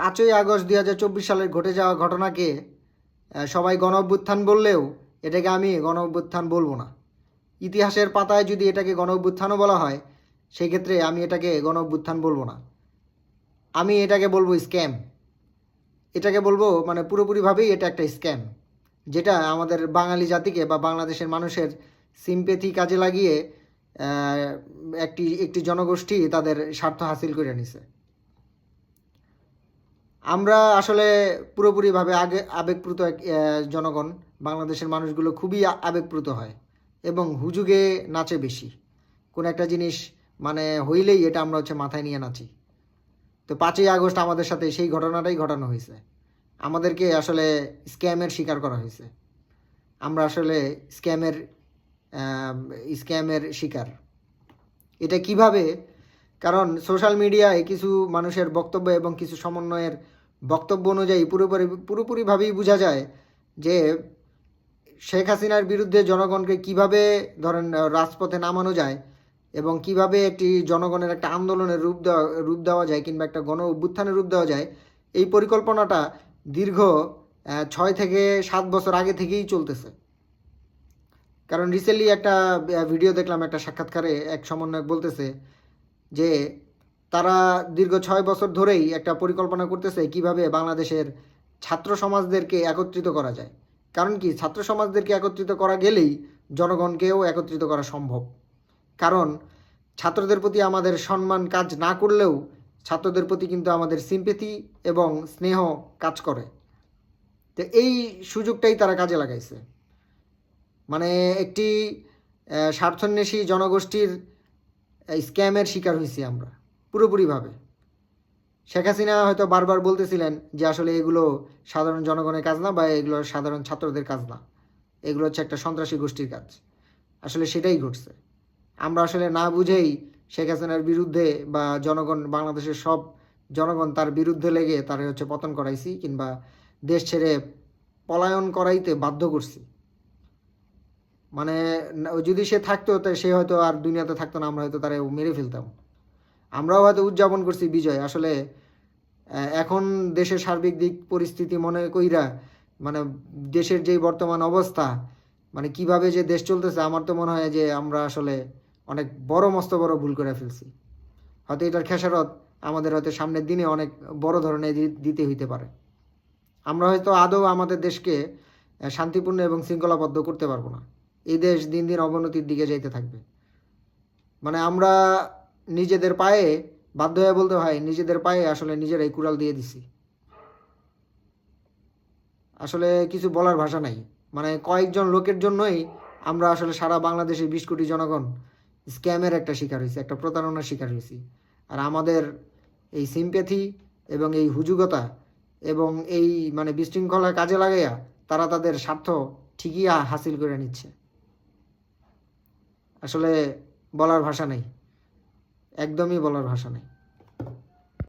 পাঁচই আগস্ট দুই হাজার চব্বিশ সালের ঘটে যাওয়া ঘটনাকে সবাই গণ অভ্যুত্থান বললেও এটাকে আমি গণ অভ্যুত্থান বলব না। ইতিহাসের পাতায় যদি এটাকে গণ অভ্যুত্থানও বলা হয় সেই ক্ষেত্রে আমি এটাকে গণ অভ্যুত্থান বলব না। আমি এটাকে বলব স্ক্যাম। এটাকে বলব মানে পুরোপুরিভাবেই এটা একটা স্ক্যাম, যেটা আমাদের বাঙালি জাতিকে বা বাংলাদেশের মানুষের সিম্পেথি কাজে লাগিয়ে একটি একটি জনগোষ্ঠী তাদের স্বার্থ হাসিল করে নিছে। আমরা আসলে পুরোপুরিভাবে আগে আবেগপ্রুত এক- জনগণ। বাংলাদেশের মানুষগুলো খুবই আবেগপ্রুত হয় এবং হুজুগে নাচে বেশি। কোন একটা জিনিস মানে হইলেই এটা আমরা হচ্ছে মাথায় নিয়ে নাচি। তো পাঁচই আগস্ট আমাদের সাথে সেই ঘটনাটাই ঘটানো হয়েছে। আমাদেরকে আসলে স্ক্যামের শিকার করা হয়েছে। আমরা আসলে স্ক্যামের স্ক্যামের শিকার। এটা কীভাবে কারণ সোশ্যাল মিডিয়ায় কিছু মানুষের বক্তব্য এবং কিছু সমন্বয়ের বক্তব্য অনুযায়ী পুরোপুরি, পুরোপুরিভাবেই বোঝা যায় যে শেখ হাসিনার বিরুদ্ধে জনগণকে কীভাবে ধরেন রাজপথে নামানো যায় এবং কীভাবে একটি জনগণের একটা আন্দোলনের রূপ দেওয়া রূপ দেওয়া যায় কিংবা একটা গণ অভ্যুত্থানের রূপ দেওয়া যায়, এই পরিকল্পনাটা দীর্ঘ ছয় থেকে সাত বছর আগে থেকেই চলতেছে। কারণ রিসেন্টলি একটা ভিডিও দেখলাম, একটা সাক্ষাৎকারে এক সমন্বয়ক বলতেছে যে তারা দীর্ঘ ছয় বছর ধরেই একটা পরিকল্পনা করতেছে কীভাবে বাংলাদেশের ছাত্র সমাজদেরকে একত্রিত করা যায়। কারণ কি? ছাত্র সমাজদেরকে একত্রিত করা গেলেই জনগণকেও একত্রিত করা সম্ভব। কারণ ছাত্রদের প্রতি আমাদের সম্মান কাজ না করলেও ছাত্রদের প্রতি কিন্তু আমাদের সিম্পেথি এবং স্নেহ কাজ করে। তো এই সুযোগটাই তারা কাজে লাগাইছে। মানে একটি স্বার্থন্বেষী জনগোষ্ঠীর স্ক্যামের শিকার হয়েছি আমরা, পুরোপুরিভাবে। শেখ হাসিনা হয়তো বারবার বলতেছিলেন যে আসলে এগুলো সাধারণ জনগণের কাজ না বা এগুলো সাধারণ ছাত্রদের কাজ না। এগুলো হচ্ছে একটা সন্ত্রাসী গোষ্ঠীর কাজ। আসলে সেটাই ঘটছে। আমরা আসলে না বুঝেই শেখ হাসিনার বিরুদ্ধে বা জনগণ, বাংলাদেশের সব জনগণ তার বিরুদ্ধে লেগে তার হচ্ছে পতন করাইছি কিংবা দেশ ছেড়ে পলায়ন করাইতে বাধ্য করছি। মানে যদি সে থাকতো, তা সে হয়তো আর দুনিয়াতে থাকতো না, আমরা হয়তো তারা মেরে ফেলতাম। আমরাও হয়তো উদযাপন করছি বিজয়। আসলে এখন দেশের সার্বিক দিক পরিস্থিতি মনে কইরা মানে দেশের যেই বর্তমান অবস্থা মানে কীভাবে যে দেশ চলতেছে, আমার তো মনে হয় যে আমরা আসলে অনেক বড়, মস্ত বড় ভুল করে ফেলছি। হয়তো এটার খেসারত আমাদের হয়তো সামনের দিনে অনেক বড় ধরনের দিতে হইতে পারে। আমরা হয়তো আদৌ আমাদের দেশকে শান্তিপূর্ণ এবং শৃঙ্খলাবদ্ধ করতে পারব না। এই দেশ দিন দিন অবনতির দিকে যাইতে থাকবে। মানে আমরা নিজেদের পায়ে বাধ্য হয়ে বলতে হয়, নিজেদের পায়ে আসলে নিজেরাই কুড়াল দিয়ে দিছি। আসলে কিছু বলার ভাষা নাই। মানে কয়েকজন লোকের জন্যই আমরা আসলে সারা বাংলাদেশের বিশ কোটি জনগণ স্ক্যামের একটা শিকার হয়েছি, একটা প্রতারণার শিকার হয়েছি। আর আমাদের এই সিম্প্যাথি এবং এই হুজুগতা এবং এই মানে বিশৃঙ্খলা কাজে লাগাইয়া তারা তাদের স্বার্থ ঠিকই হাসিল করে নিচ্ছে। আসলে বলার ভাষা নেই। একদমই বলার ভাষা নেই।